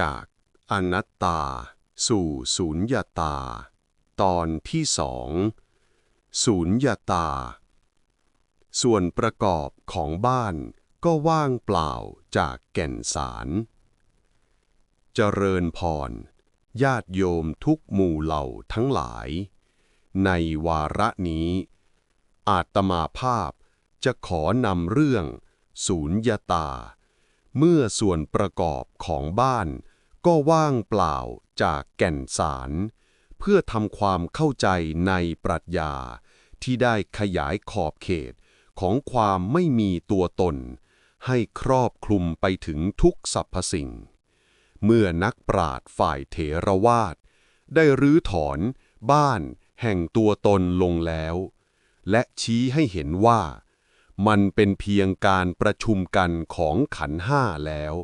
จากอนัตตา สู่สุญญาตา ตอนที่สองสุญญาตา ส่วนประกอบของบ้านก็ว่างเปล่าจากแก่นสารเจริญพร ญาติโยมทุกหมู่เหล่าทั้งหลาย ในวาระนี้ อาตมาภาพจะขอนำเรื่องสูญญาตา เมื่อส่วนประกอบของบ้าน ก็ว่างเปล่าจากแก่นสาร เพื่อทำความเข้าใจในปรัชญา ที่ได้ขยายขอบเขตของความไม่มีตัวตน ให้ครอบคลุมไปถึงทุกสรรพสิ่ง เมื่อนักปราดฝ่ายเถรวาท ได้รื้อถอนบ้านแห่งตัวตนลงแล้ว และชี้ให้เห็นว่า มันเป็นเพียงการประชุมกันของขันห้าแล้ว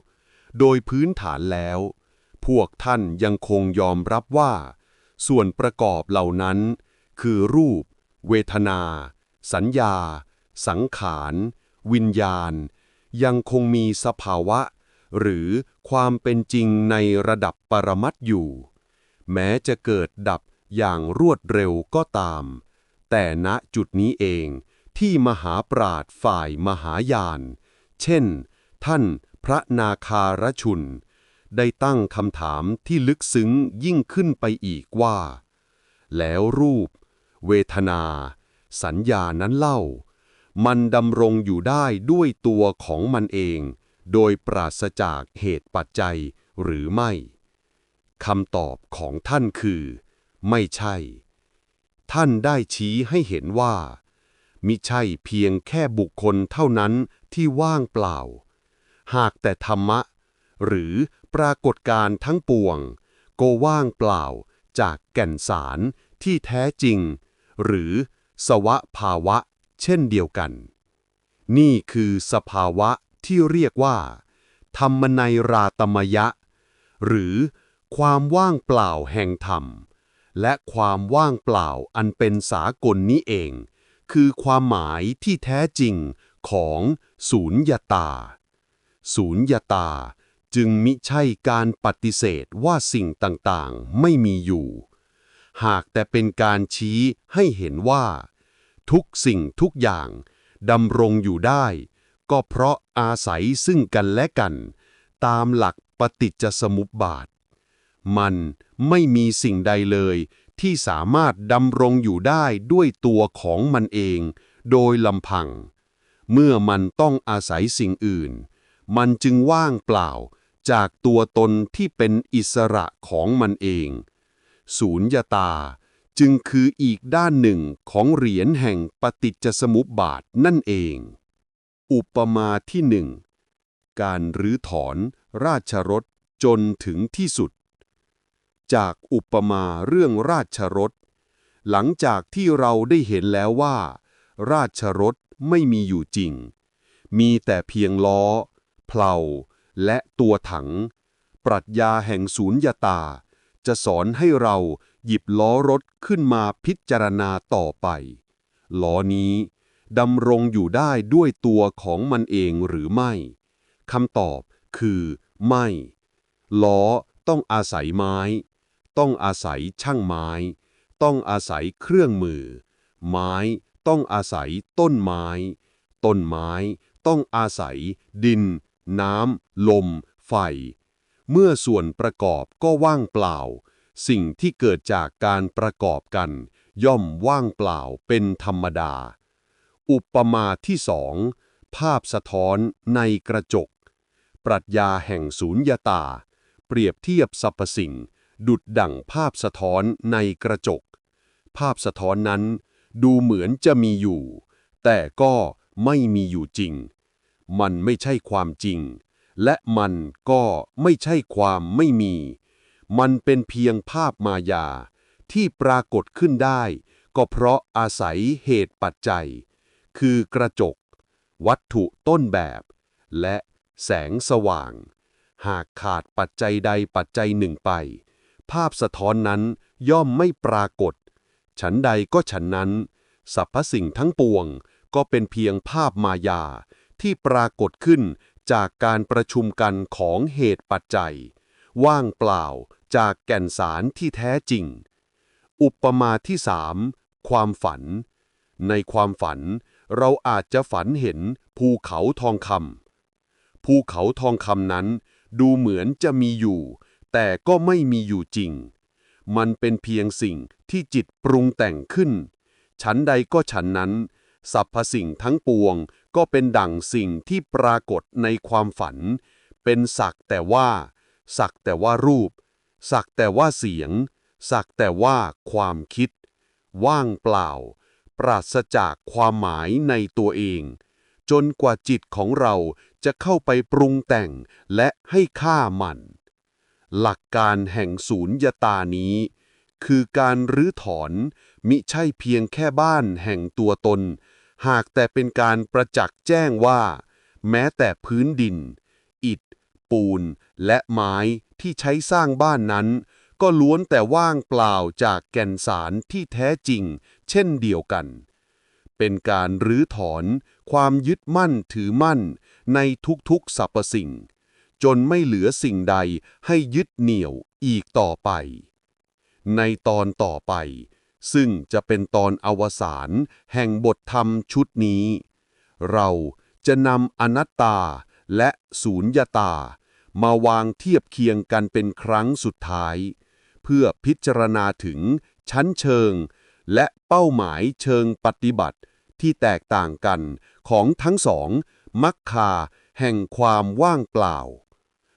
โดยพื้นฐานแล้ว พวกท่านยังคงยอมรับว่า ส่วนประกอบเหล่านั้น คือรูป เวทนา สัญญา สังขาร วิญญาณ ยังคงมีสภาวะ หรือความเป็นจริงในระดับปรมัตอยู่ แม้จะเกิดดับอย่างรวดเร็วก็ตาม แต่ณจุดนี้เอง ที่มหาปราดฝ่ายมหายาน เช่น ท่านพระนาคารชุน ได้ตั้งคำถามที่ลึกซึ้งยิ่งขึ้นไปอีกว่า แล้วรูป เวทนา สัญญานั้นเล่า มันดำรงอยู่ได้ด้วยตัวของมันเอง โดยปราศจากเหตุปัจจัยหรือไม่คำตอบของท่านคือ ไม่ใช่ ท่านได้ชี้ให้เห็นว่า มิใช่เพียงแค่บุคคลเท่านั้นที่ว่างเปล่า หากแต่ธรรมะ หรือปรากฏการ์ทั้งปวง ก็ว่างเปล่าจากแก่นสารที่แท้จริง หรือสวะภาวะ เช่นเดียวกัน นี่คือสภาวะที่เรียกว่า ธรรมนัยราตมยะ หรือความว่างเปล่าแห่งธรรม และความว่างเปล่าอันเป็นสากลนี้เอง คือความหมายที่แท้จริงของศูนยตา ศูนยตาจึงมิใช่การปฏิเสธว่าสิ่งต่างๆ ไม่มีอยู่ หากแต่เป็นการชี้ให้เห็นว่า ทุกสิ่งทุกอย่างดำรงอยู่ได้ ก็เพราะอาศัยซึ่งกันและกัน ตามหลักปฏิจจสมุปบาท มันไม่มีสิ่งใดเลย ที่สามารถดำรงอยู่ได้ด้วยตัวของมันเอง โดยลำพัง เมื่อมันต้องอาศัยสิ่งอื่น มันจึงว่างเปล่าจากตัวตนที่เป็นอิสระของมันเอง ศูนยตาจึงคืออีกด้านหนึ่งของเหรียญแห่งปฏิจจสมุปบาทนั่นเอง อุปมาที่หนึ่ง การรื้อถอนราชรถจนถึงที่สุด จากอุปมาเรื่องราชรถ หลังจากที่เราได้เห็นแล้วว่า ราชรถไม่มีอยู่จริง มีแต่เพียงล้อ เพลา และตัวถัง ปรัชญาแห่งศูนยตา จะสอนให้เราหยิบล้อรถขึ้นมาพิจารณาต่อไป ล้อนี้ดำรงอยู่ได้ด้วยตัวของมันเองหรือไม่คำตอบคือ ไม่ ล้อต้องอาศัยไม้ ต้องอาศัยช่างไม้ ต้องอาศัยเครื่องมือ ไม้ต้องอาศัยต้นไม้ ต้นไม้ต้องอาศัย ดิน น้ำ ลม ไฟ เมื่อส่วนประกอบก็ว่างเปล่า สิ่งที่เกิดจากการประกอบกัน ย่อมว่างเปล่าเป็นธรรมดา อุปมาที่สองภาพสะท้อนในกระจก ปรัชญาแห่งศูนยตา เปรียบเทียบสรรพสิ่ง ดุดดั่งภาพสะท้อนในกระจก ภาพสะท้อนนั้น ดูเหมือนจะมีอยู่ แต่ก็ไม่มีอยู่จริง มันไม่ใช่ความจริง และมันก็ไม่ใช่ความไม่มี มันเป็นเพียงภาพมายา ที่ปรากฏขึ้นได้ ก็เพราะอาศัยเหตุปัจจัย คือกระจก วัตถุต้นแบบ และแสงสว่าง หากขาดปัจจัยใดปัจจัยหนึ่งไป ภาพสะท้อนนั้นย่อมไม่ปรากฏ ฉันใดก็ฉันนั้น สรรพสิ่งทั้งปวงก็เป็นเพียงภาพมายา ที่ปรากฏขึ้นจากการประชุมกันของเหตุปัจจัย ว่างเปล่าจากแก่นสารที่แท้จริง อุปมาที่สามความฝัน ในความฝันเราอาจจะฝันเห็นภูเขาทองคำภูเขาทองคำนั้นดูเหมือนจะมีอยู่ แต่ก็ไม่มีอยู่จริง มันเป็นเพียงสิ่งที่จิตปรุงแต่งขึ้น ฉันใดก็ฉันนั้นสรรพสิ่งทั้งปวงก็เป็นดั่งสิ่งที่ปรากฏในความฝัน เป็นสักแต่ว่า สักแต่ว่ารูป สักแต่ว่าเสียง สักแต่ว่าความคิด ว่างเปล่า ปราศจากความหมายในตัวเอง จนกว่าจิตของเราจะเข้าไปปรุงแต่งและให้ค่ามัน หลักการแห่งศูนยตานี้ คือการรื้อถอน มิใช่เพียงแค่บ้านแห่งตัวตน หากแต่เป็นการประจักษ์แจ้งว่า แม้แต่พื้นดิน อิฐ ปูน และไม้ที่ใช้สร้างบ้านนั้น ก็ล้วนแต่ว่างเปล่าจากแก่นสารที่แท้จริง เช่นเดียวกัน เป็นการรื้อถอน ความยึดมั่นถือมั่นในทุกๆสรรพสิ่ง จนไม่เหลือสิ่งใดให้ยึดเหนี่ยวอีกต่อไป ในตอนต่อไป ซึ่งจะเป็นตอนอวสานแห่งบทธรรมชุดนี้ เราจะนำอนัตตาและสูญญาตามาวางเทียบเคียงกันเป็นครั้งสุดท้าย เพื่อพิจารณาถึงชั้นเชิง และเป้าหมายเชิงปฏิบัติที่แตกต่างกันของทั้งสองมัคคาแห่งความว่างเปล่า